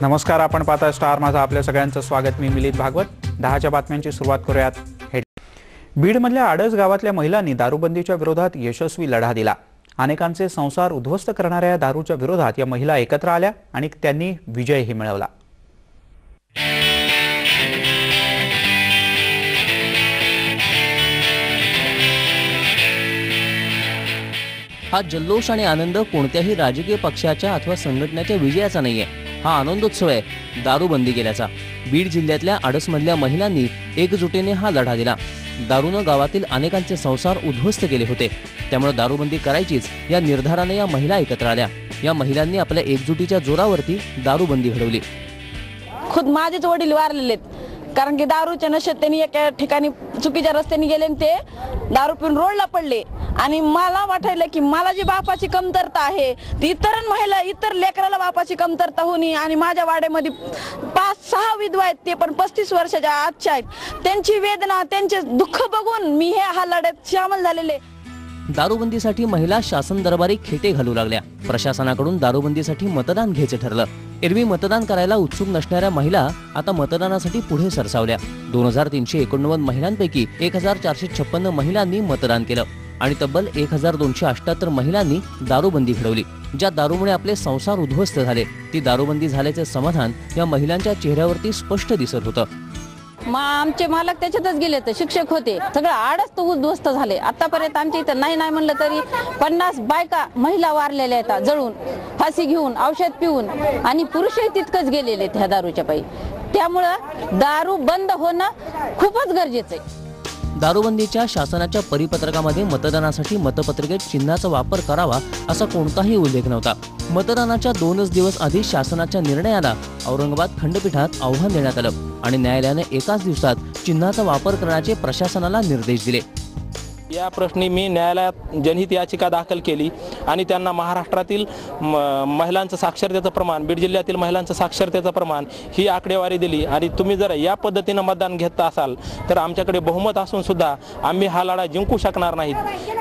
नमस्कार आपण पाहता स्टार. माझा आपल्या सगळ्यांचं स्वागत. मी मिलित भागवत. दहाच्या बातम्यांची सुरुवात करूयात. हेड बीडमधल्या आडस गावातल्या महिलांनी दारूबंदीच्या विरोधात यशस्वी लढा दिला. अनेकांचे संसार उद्ध्वस्त करणाऱ्या या दारूच्या विरोधात या महिला एकत्र आल्या आणि त्यांनी विजयही मिळवला. हा जल्लोष आणि आनंद कोणत्याही राजकीय पक्षाच्या अथवा संघटनेच्या विजयाचा नाहीये. हा आनंदोत्सव आहे. दारूबंदी केल्याचा. बीड जिल्ह्यातल्या आडसमधल्या महिलांनी एकजुटीने हा लढा दिला. दारूनं गावातील अनेकांचे संसार उद्ध्वस्त केले होते. त्यामुळे दारूबंदी करायचीच या निर्धाराने या महिला एकत्र आल्या. या महिलांनी आपल्या एकजुटीच्या जोरावरती दारूबंदी घडवली. खुद माझेच वडील वारलेले आहेत कारण की दारूच्या नशेत त्यांनी एका ठिकाणी चुकीच्या रस्त्याने गेले आणि ते दारू पिऊन रोडला पडले. आणि मला वाटायला की मला जी बापाची कमतरता आहे ती इतर महिला इतर लेकराला बापाची कमतरता होणी आणि माझ्या वाड्यामध्ये पाच सहा विधवा आहेत ते पण पस्तीस वर्षाच्या आजच्या आहेत. त्यांची वेदना त्यांचे दुःख बघून मी हे हा लढ्यात सामील झालेले दारूबंदीसाठी महिला शासन दरबारी खेटे घालू लागल्या. प्रशासनाकडून दारूबंदीसाठी मतदान घ्यायचं ठरलं. एरवी मतदान करायला उत्सुक नसणाऱ्या महिला आता मतदानासाठी पुढे सरसावल्या. दोन हजार तीनशे एकोणनव्वद महिलांपैकी एक हजार चारशे छप्पन्न महिलांनी मतदान केलं आणि तब्बल एक हजार दोनशे अठ्याहत्तर महिलांनी दारूबंदी घडवली ज्या दारूमुळे आपले संसार उद्ध्वस्त झाले. ती दारूबंदी झाल्याचे समाधान या महिलांच्या चेहऱ्यावरती स्पष्ट दिसत होतं. मा आमचे मालक त्याच्यातच गेले तर शिक्षक होते. सगळं आडच तो उद्ध्वस्त झाले. आतापर्यंत आमच्या इथं नाही नाही म्हणलं तरी पन्नास बायका महिला वारलेल्या आहेत जळून फाशी घेऊन औषध पिऊन आणि पुरुषही तितकंच गेलेले आहेत ह्या दारूच्या पायी. त्यामुळं दारू बंद होणं खूपच गरजेचं आहे. दारूबंदीच्या शासनाच्या परिपत्रकामध्ये मतदानासाठी मतपत्रिकेत चिन्हाचा वापर करावा असा कोणताही उल्लेख नव्हता. मतदानाच्या दोनच दिवस आधी शासनाच्या निर्णयाला औरंगाबाद खंडपीठात आव्हान देण्यात आलं आणि न्यायालयाने एकाच दिवसात चिन्हाचा वापर करण्याचे प्रशासनाला निर्देश दिले. या प्रश्नी मी न्यायालयात जनहित याचिका दाखल केली आणि त्यांना महाराष्ट्रातील म- महिलांचं साक्षरतेचं प्रमाण बीड जिल्ह्यातील महिलांचं साक्षरतेचं प्रमाण ही आकडेवारी दिली. आणि तुम्ही जर या पद्धतीनं मतदान घेत असाल तर आमच्याकडे बहुमत असून सुद्धा आम्ही हा लढा जिंकू शकणार नाहीत.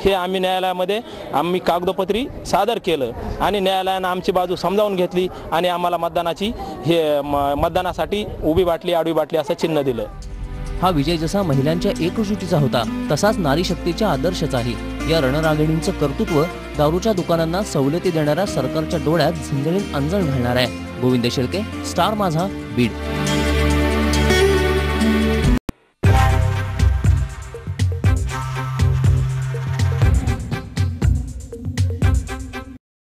हे आम्ही न्यायालयामध्ये आम्ही कागदोपत्री सादर केलं आणि न्यायालयानं आमची बाजू समजावून घेतली आणि आम्हाला मतदानाची हे म- मतदानासाठी उभी बाटली आडवी बाटली असं चिन्ह दिलं. हा विजय जसा महिलांच्या एकजुटीचा होता तसाच नारी शक्तीच्या आदर्शाचाही. या रणरागिणींचं कर्तृत्व दारूच्या दुकानांना सवलती देणाऱ्या सरकारच्या डोळ्यात झंजळीत अंजण घालणार आहे. गोविंद शेळके स्टार माझा बीड.